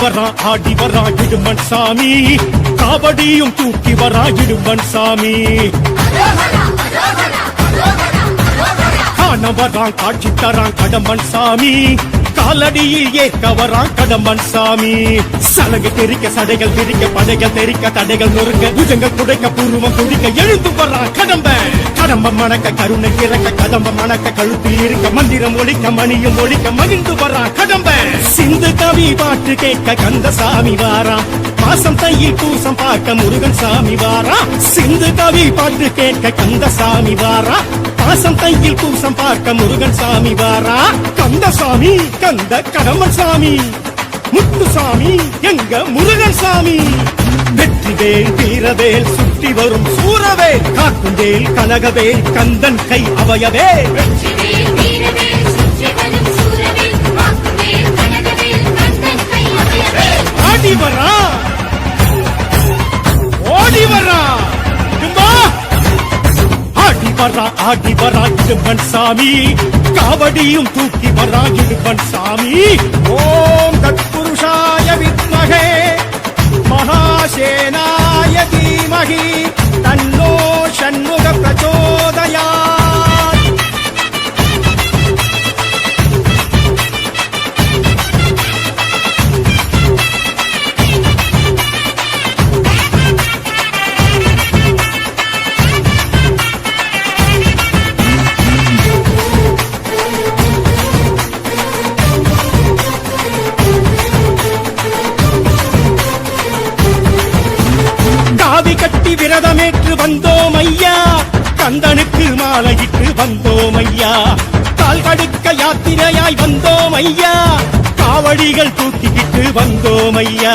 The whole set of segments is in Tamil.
வரான் ஆடி வரான் இடுமன் சாமி காவடியும் தூக்கி வரான் இடுமன் சாமி காண வரான் காட்சி தரான் கடம்பன் சாமி காலடியில் ஏக்க வரான் கடம்பன் சாமி சலங்கு தெரிக்க சடைகள் தெரிக்க படைகள் தெரிக்க தடைகள் நொறுக்க புஜங்கள் குடைக்க பூர்வம் குடிக்க எழுந்து வரான் கடம்பன் கடம்ப மணக்க கருணை இறக்க கதம்ப மணக்க கழுத்தில் இருக்க மந்திரம் ஒழிக்க மணியும் ஒழிக்க மகிழ்ந்து வரான் கடம்பன் சிந்து பாட்டு கேட்க கந்த சாமி வாராம். மாசம் தையில் பூசம் பார்க்க முருகன் சாமி வாரா சிந்து கவி பாட்டு கேட்க கந்த சாமி வாரா மாசம் தையில் பூசம் பார்க்க முருகன் சாமி வாரா கந்த சாமி கந்த கடம்பன் சாமி. முத்துசாமி எங்க முருகன் சாமி. வெற்றிவேல் வீரவேல் சுற்றி வரும் சூரவேல். காக்குந்தேல் கனகவேல் கந்தன் கை அவயவே. ஓடி ஆடி வரா ஓடி வரா இடும்பா. ஆடி வரா ஆடி வரா இடும்பன் சாமி. காவடியும் தூக்கி வரா இடும்பன் சாமி. ஓம் தத்புருஷாய வித்மகே. மகாசேனாய தீமகி. தன்னோ சண்முக வந்தோம் ஐயா கால் கடுக்க யாத்திரையாய் வந்தோம் ஐயா காவடிகள் தூக்கிக்கிட்டு வந்தோம் ஐயா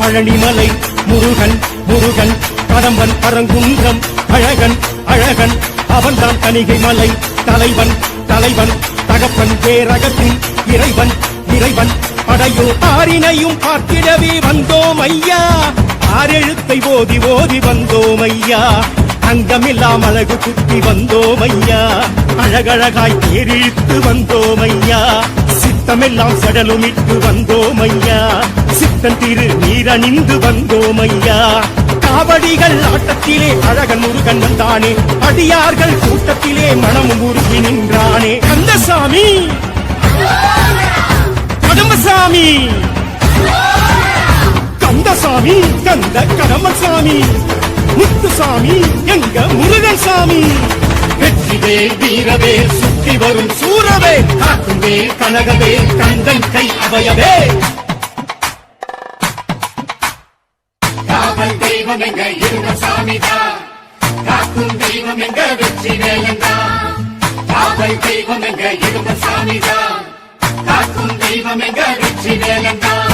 பழனிமலை முருகன் முருகன் கடம்பன் பரங்குன்றம் அழகன் அழகன் அவன்தான் தணிகை மலை தலைவன் தலைவன் தகப்பன் பேரகத்தின் இறைவன் இறைவன் படையோ ஆறினையும் பார்த்திடவே வந்தோம் ஐயா ஆறெழுத்தை ஓதி ஓதி வந்தோம் ஐயா அங்கமில்லாம் அழகு குத்தி வந்தோம் ஐயா அழகழகாய் தேரிழித்து வந்தோம் ஐயா சித்தமெல்லாம் சடலுமிட்டு வந்தோம் ஐயா சித்தன் திரு நீரணிந்து வந்தோம் ஐயா காவடிகள் ஆட்டத்திலே அழகன் முருகன் வந்தானே. அடியார்கள் கூட்டத்திலே மனமும் உருகி நின்றானே. கந்தசாமி! கடம்பசாமி! கந்தசாமி! கந்த கடம்பசாமி! முத்துசாமி எங்க முருகன் சாமி வெற்றிவே வீரவே சுத்தி வரும் சூரவே. காக்குவே கனகவே கந்தன் கை அவையவே. காவல் தெய்வம் எங்க இருந்த சாமிதான் காக்கும் தெய்வம் எங்க வெற்றி வேலந்தான் காவல் தெய்வம் எங்க இருந்த சாமிதான் காக்கும் தெய்வம் எங்க வெற்றி வேலந்தான்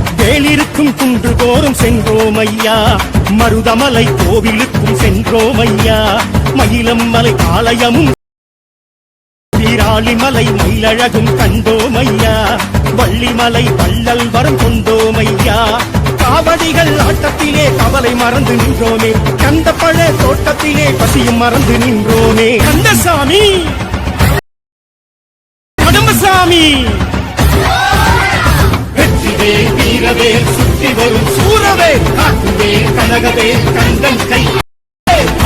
வேலிருக்கும் குன்று தோறும் சென்றோம் ஐயா மருதமலை கோவிலுக்கும் சென்றோம் ஐயா மயிலம் ஆலயமும் வீராளிமலை மயிலழகும் கண்டோம் ஐயா வள்ளிமலை வள்ளல் வரம் கொண்டோம் ஐயா காவடிகள் ஆட்டத்திலே கவலை மறந்து நின்றோமே. கந்த பழ தோட்டத்திலே பசியும் மறந்து நின்றோமே. கந்தசாமி! கடம்பசாமி! வெற்றிவேல் சுற்றி வரும் சூரவே. காக்குவேல் கனகவேல் கந்தன் கை.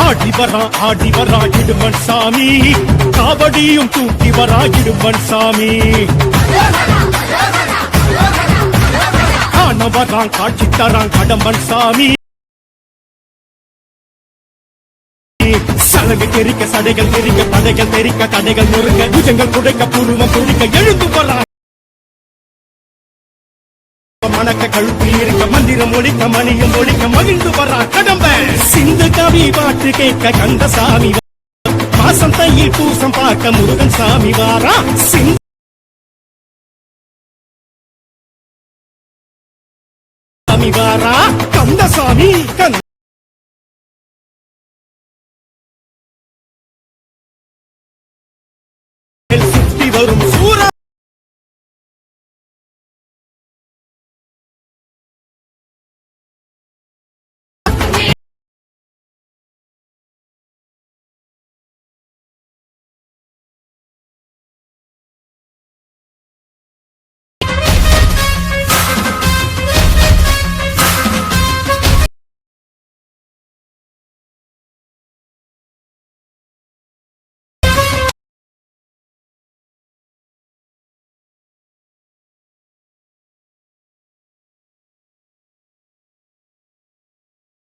ஆடி வரா ஆடி வரா இடுமன் சாமி. காவடியும் தூக்கி வரா இடுமன் சாமி. காண வரான் காட்சி தரான் கடம்பன் சாமி. சலங்கு தெரிக்க சடைகள் தெரிக்க படைகள் தெரிக்க தடைகள் நொறுக்க புஜங்கள் குடைக்க பூர்வம் குடிக்க எழுந்து வரா மணக்க கழுத்தில் இருக்க மந்திரம் ஒழிக்க மணியம் ஒழிக்க மகிழ்ந்து வர்றா கடம்ப. சிந்து கவி பாட்டு கேட்க கந்த சாமி மாசம் தையில் பூசம் பார்க்க முருகன் சாமி வாரா சிந்து சாமி வாரா கந்த சாமி கந்த